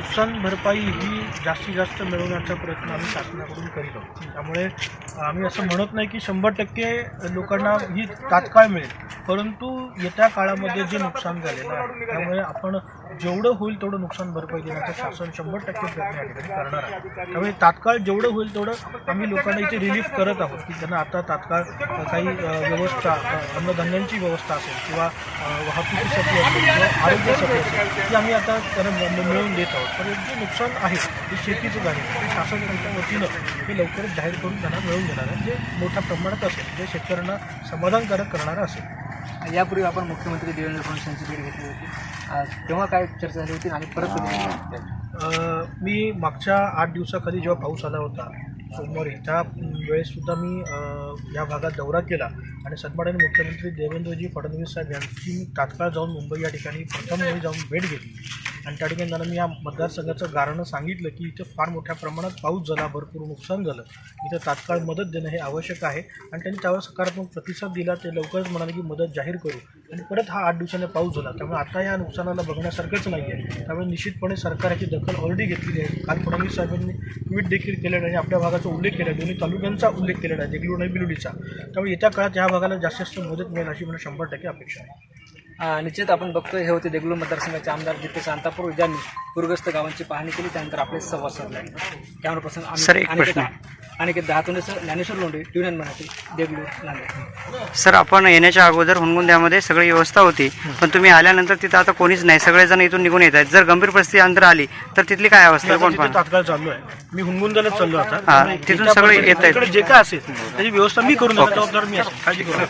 नुकसान भरपाई ही जास्तीत जास्त मिळवण्याचा प्रयत्न आम्ही शासनाकडून करीत आहोत. त्यामुळे आम्ही असं म्हणत नाही की शंभर टक्के लोकांना ही तात्काळ मिळेल. परंतु येत्या काळामध्ये जे नुकसान झालेलं आहे त्यामुळे आपण जेवढं होईल तेवढं नुकसान भरपाई देण्याचं शासन शंभर टक्के प्रयत्न या ठिकाणी करणार आहे. त्यामुळे तात्काळ जेवढं होईल तेवढं आम्ही लोकांना इथे रिलीफ करत आहोत की त्यांना आता तात्काळ काही व्यवस्था अन्नधान्यांची व्यवस्था असेल किंवा वाहतुकीसाठी असेल किंवा आरोग्यासाठी असेल ती आम्ही आता त्यांना मिळवून देत आहोत. पण जे नुकसान आहे ते शेतीचं आहे ते शासन त्यांच्या वतीनं हे लवकरच जाहीर करून त्यांना मिळवून देणार आहे. जे मोठ्या प्रमाणात असेल जे शेतकऱ्यांना समाधानकारक करणारं असेल. यापूर्वी आपण मुख्यमंत्री देवेंद्र फडणवीस यांची भेट घेतली होती. तेव्हा काय चर्चा झाली होती आणि परत मी मागच्या आठ दिवसाखाली जेव्हा पाऊस आला होता सोमवारी त्या वेळेससुद्धा मी या भागात दौरा केला आणि सन्माननीय मुख्यमंत्री देवेंद्रजी फडणवीस साहेब यांची तात्काळ जाऊन मुंबई या ठिकाणी प्रथम वेळी जाऊन भेट घेतली. आणि त्या ठिकाणी त्यांना मी या मतदारसंघाचं गारणं सांगितलं की इथं फार मोठ्या प्रमाणात पाऊस झाला भरपूर नुकसान झालं. इथं तात्काळ मदत देणं हे आवश्यक आहे. आणि त्यांनी त्यावर सकारात्मक प्रतिसाद दिला ते लवकरच म्हणाले की मदत जाहीर करू. आणि परत हा आठ दिवसाने पाऊस झाला. त्यामुळे आता या नुकसानाला बघण्यासारखंच नाही आहे त्यामुळे निश्चितपणे सरकार याची दखल ऑलरेडी घेतलेली आहे. काल फडणवीस साहेबांनी ट्विट देखील केलेलं आहे आणि आपल्या भागाचा उल्लेख केला. आहे दोन्ही तालुक्यांचा उल्लेख केलेला आहे. देगलूर आणि बिलुडीचा त्यामुळे येत्या काळात या भागाला जास्तीत जास्त मदत मिळेल अशी मला शंभर टक्के अपेक्षा आहे. निश्चित आपण बघतोय हे होते देगलूर मतदारसंघाचे आमदार जिथे शांतापूर ज्यांनी पूरग्रस्त गावांची पाहणी केली त्यानंतर आपले संवाद साधला. कॅमेरा पर्सन सर, एक प्रश्न. आणि दहातून ज्ञानेश्वर लोंढे युनियन मराठी देगलूर नांदेड. सर आपण येण्याच्या अगोदर हुनगुंद्यामध्ये सगळी व्यवस्था होती पण तुम्ही आल्यानंतर तिथं आता कोणीच नाही. सगळेजण इथून निघून येत आहेत. जर गंभीर परिस्थिती अंतर आली तर तिथली काय अवस्था? कोण पण तात्काळ चाललो आहे. मी हुनगुंदालाच चाललो आता. हा, तिथून सगळे येत आहेत. जे काय असेल त्याची व्यवस्था मी करून जबाबदार मी काळजी करू.